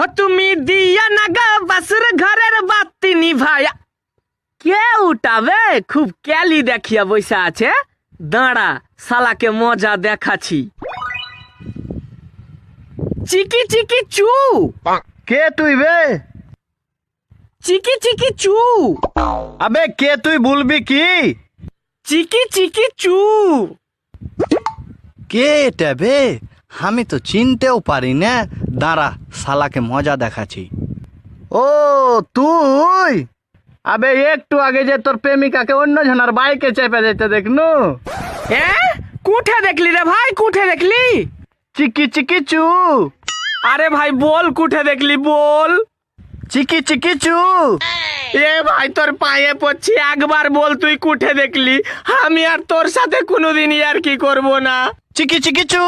হ তুমি দিয়া না গা বাসুর ঘরের বাতি নিভায়া। কে উঠাবে? খুব ক্যালি দেখিয়া বসে আছে। দাঁড়া শালাকে মজা দেখাচ্ছি। চিকি চিকি চু। কে তুই বে? চিকি চিকি চু। আবে কে তুই বলবি কি? চিকি চিকি চু। কে এটা বে? আমি তো চিনতেও পারি না। দাঁড়া শালাকে মজা দেখাচ্ছি। ও তুই? আবে একটু আগে যে তোর প্রেমিকাকে অন্য জনের বাইকে চেপে যেতে দেখনু। এ? কুঠে দেখলি রে ভাই কুঠে দেখলি? চিকি চিকি চু। আরে ভাই বল কুঠে দেখলি বল। চিকি চিকি চু। এ ভাই তোর পায়ে পড়ছি একবার বল তুই কুঠে দেখলি। আমি আর তোর সাথে কোনোদিনই আর কি করব না। চিকি চিকি চু।